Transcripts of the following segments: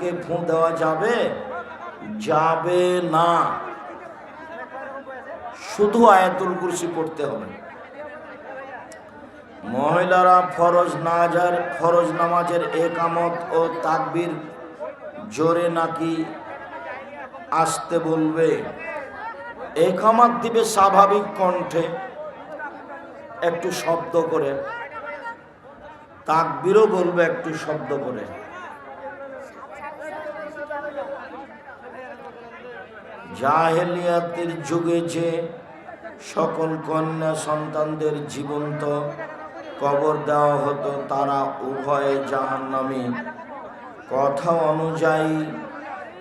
বুকে ফু দেওয়া যাবে? যাবে না। শুধু আয়াতুল কুরসি পড়তে হবে। মহিলারা ফরজ নাজার, ফরজ নামাজের একামত ও তাকবির জোরে নাকি আসতে বলবে? একামত দিবে স্বাভাবিক কণ্ঠে। একটু শব্দ করে। তাকবিরও বলবে একটু শব্দ করে। জাহেলিয়াতের যুগে যে সকল কন্যা সন্তানদের জীবন্ত কবর দেওয়া হতো, তারা উভয়ে জাহান্নামী। কথা অনুযায়ী,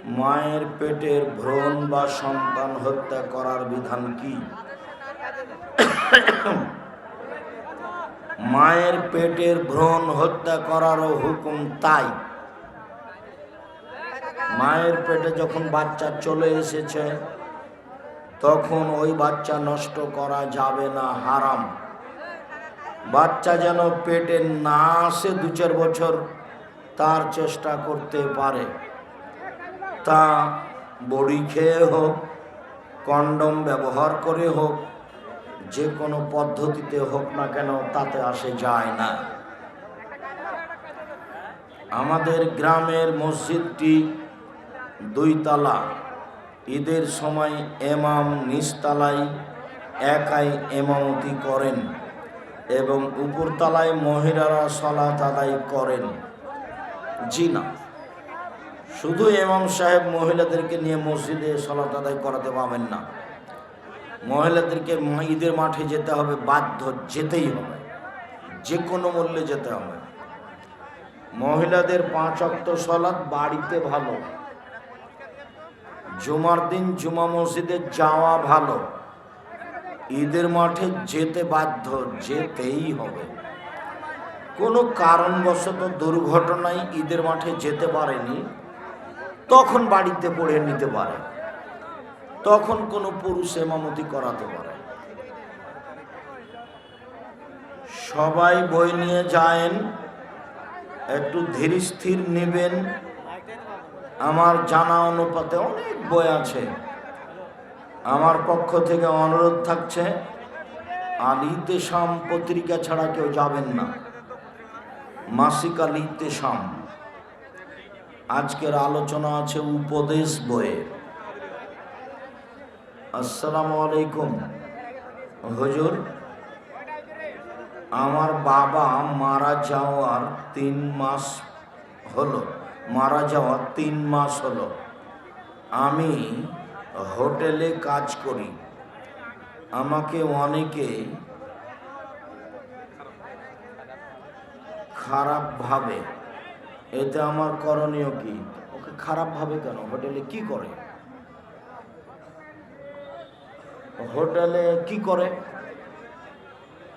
মায়ের পেটের ভ্রণ বা সন্তান হত্যা করার বিধান কি? মায়ের পেটের ভ্রণ হত্যা করারও হুকুম তাই। মায়ের পেটে যখন বাচ্চা চলে এসেছে, তখন ওই বাচ্চা নষ্ট করা যাবে না, হারাম। বাচ্চা যেন পেটে না আসে দু চার বছর, তার চেষ্টা করতে পারে। তা বড়ি খেয়ে হোক, কন্ডম ব্যবহার করে হোক, যে কোনো পদ্ধতিতে হোক না কেন, তাতে আসে যায় না। আমাদের গ্রামের মসজিদটি দুইতলা। ঈদের সময় এমাম নিচতলায় একাই এমামতি করেন এবং উপরতলায় মহিলারা সলাত আদায় করেন। জি না। শুধু এমাম সাহেব মহিলাদেরকে নিয়ে মসজিদে সলাত আদায় করাতে পাবেন না। মহিলাদেরকে ঈদের মাঠে যেতে হবে, বাধ্য যেতেই হবে। যে কোনো মূল্যে যেতে হবে। মহিলাদের পাঁচ অক্ত সলাৎ বাড়িতে ভালো। জুমার দিন জুমা মসজিদে যাওয়া ভালো। ঈদের মাঠে যেতে বাধ্য, যেতেই হবে। কোনো কারণবশত দুর্ঘটনায় ঈদের মাঠে যেতে পারেনি, তখন বাড়িতে পড়ে নিতে পারে। তখন কোনো পুরুষ এমামতি করাতে পারে। সবাই বই নিয়ে যায়েন, একটু ধীর স্থির নেবেন আমার জানা অনুপাতে অনেক বই আছে। আমার পক্ষ থেকে অনুরোধ থাকছে আলিতে শাম পত্রিকা ছাড়া কেউ যাবেন না। মাসিক আলিতে শাম আজকের আলোচনা আছে উপদেশ বইয়ে। আসসালামু আলাইকুম। হজুর, আমার বাবা মারা যাওয়ার তিন মাস হলো। মারা যাওয়ার তিন মাস হলো। আমি হোটেলে কাজ করি। আমাকে অনেকে খারাপ ভাবে। এতে আমার করণীয় কি? ওকে খারাপ ভাবে কেন? হোটেলে কি করে? হোটেলে কি করে?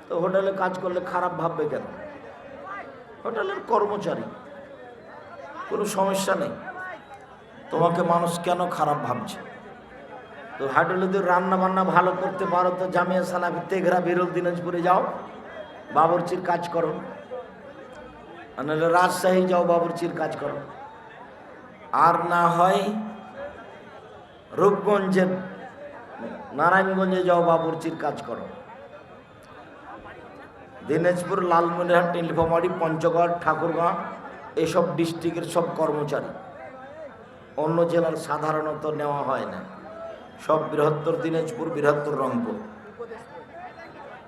তো হোটেলে কাজ করলে খারাপ ভাববে কেন? হোটেলের কর্মচারী। কোনো সমস্যা নেই। তোমাকে মানুষ কেন খারাপ ভাবছে? তো যদি রান্না বান্না ভালো করতে পারো তো জামিয়া সালাফি তেঘরা বিরল দিনাজপুরে যাও, বাবরচির কাজ করো। নাহলে রাজশাহী যাও, বাবরচির কাজ করো। আর না হয় রূপগঞ্জের, নারায়ণগঞ্জে যাও, বাবরচির কাজ করো। দিনাজপুর লালমনিরহাট, নীলফামারি, পঞ্চগড় ঠাকুরগাঁ এসব ডিস্ট্রিক্টের সব কর্মচারী। অন্য জেলার সাধারণত নেওয়া হয় না। সব বৃহত্তর দিনাজপুর, বৃহত্তর রংপুর।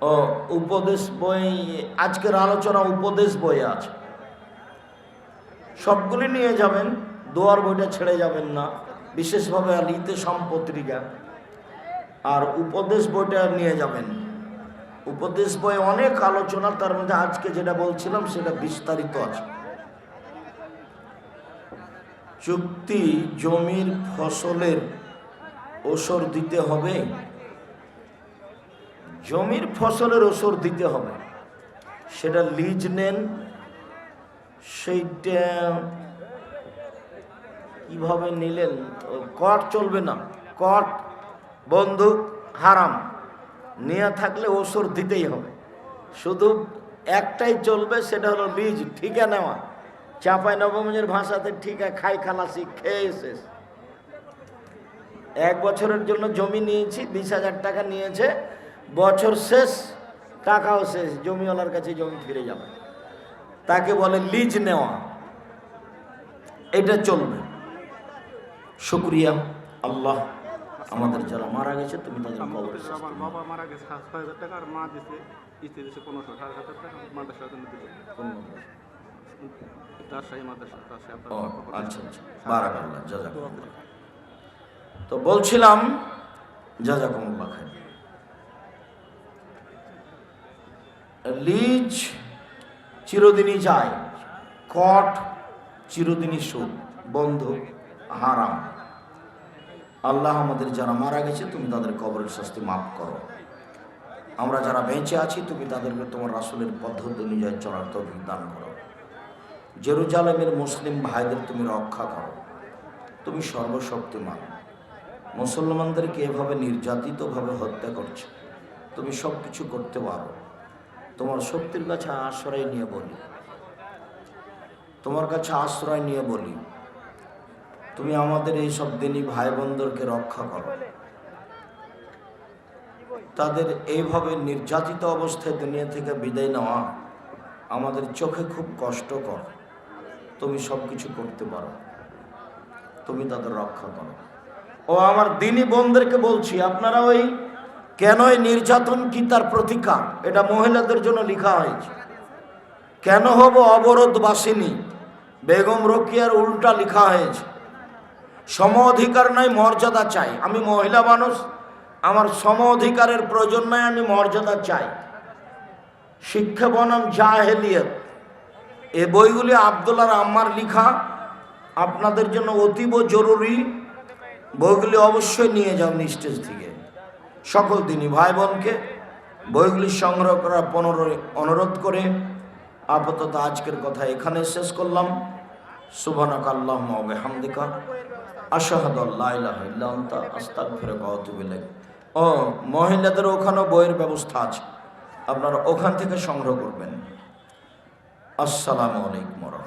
ও, উপদেশ বই, আজকের আলোচনা উপদেশ বই আছে। সবগুলি নিয়ে যাবেন, দোয়ার বইটা ছেড়ে যাবেন না। বিশেষভাবে আলিতে সম্পত্রিকা আর উপদেশ বইটা নিয়ে যাবেন। উপদেশ বই অনেক আলোচনা, তার মধ্যে আজকে যেটা বলছিলাম, সেটা বিস্তারিত আছে। চুক্তি জমির ফসলের ওসর দিতে হবে। জমির ফসলের ওসর দিতে হবে। সেটা লিজ নেন। সেইটা কীভাবে নিলেন? কট চলবে না। কট বন্দুক হারাম। নিয়ে থাকলে ওসর দিতেই হবে। শুধু একটাই চলবে, সেটা হলো লিজ ঠিকা নেওয়া চাপাই নবমজের ভাষাতে ঠিক খাই খালাসি খেয়ে শেষ। এক বছরের জন্য জমি নিয়েছি বিশ হাজার টাকা নিয়েছে। বছর শেষ টাকাও শেষ জমিওয়ালার কাছে জমি ফিরে যাবে। তাকে বলে লিজ নেওয়া। এটা চলবে। শুক্রিয়া আল্লাহ আমাদের যারা মারা গেছে তুমি তাদের কবরের আমার বাবা মারা গেছে টাকা আর মা দিছে দিছে টাকা মাদ্রাসা ও আচ্ছা আচ্ছা। বারাকাল্লাহ জাজাকুমুল্লাহ। তো বলছিলাম জাজাকুমুল্লাহ খাই লিজ চিরদিনই যায় কট চিরদিনই সুদ বন্ধ হারাম। আল্লাহ আমাদের যারা মারা গেছে তুমি তাদের কবরের শাস্তি মাফ করো। আমরা যারা বেঁচে আছি তুমি তাদেরকে তোমার রাসুলের পদ্ধতি অনুযায়ী চলার তৌফিক দান করো। জেরুজালেমের মুসলিম ভাইদের তুমি রক্ষা করো। তুমি সর্বশক্তিমান। মুসলমানদেরকে এভাবে নির্যাতিতভাবে হত্যা করছে। তুমি সব কিছু করতে পারো। তোমার শক্তির কাছে আশ্রয় নিয়ে বলি। তোমার কাছে আশ্রয় নিয়ে বলি। তুমি আমাদের এই সব দিনই ভাই বোনদেরকে রক্ষা করো। তাদের এইভাবে নির্যাতিত অবস্থায় দুনিয়া থেকে বিদায় নেওয়া আমাদের চোখে খুব কষ্টকর তুমি সব কিছু করতে পারো। তুমি তাদের রক্ষা করো। ও আমার দিনী বোনদেরকে বলছি, আপনারা ওই কেন নির্যাতন কি তার প্রতিকার? এটা মহিলাদের জন্য লেখা হয়েছে। কেন হব অবরোধ বাসিনী বেগম রকিয়ার উল্টা লেখা হয়েছে। সম অধিকার নাই মর্যাদা চাই। আমি মহিলা মানুষ, আমার সম অধিকারের প্রয়োজন নাই আমি মর্যাদা চাই। শিক্ষা বনাম জাহেলিয়ত। এ বইগুলি আবদুল্লার আম্মার লিখা। আপনাদের জন্য অতীব জরুরি। বইগুলি অবশ্যই নিয়ে যাও স্টেজ থেকে। সকল দিনই ভাই বোনকে বইগুলি সংগ্রহ করার পনেরো অনুরোধ করে আপাতত আজকের কথা এখানে শেষ করলাম। সুবহানাক আল্লাহুম্মা ও মহিলাদের ওখানেও বইয়ের ব্যবস্থা আছে। আপনারা ওখান থেকে সংগ্রহ করবেন। আসসালামু আলাইকুম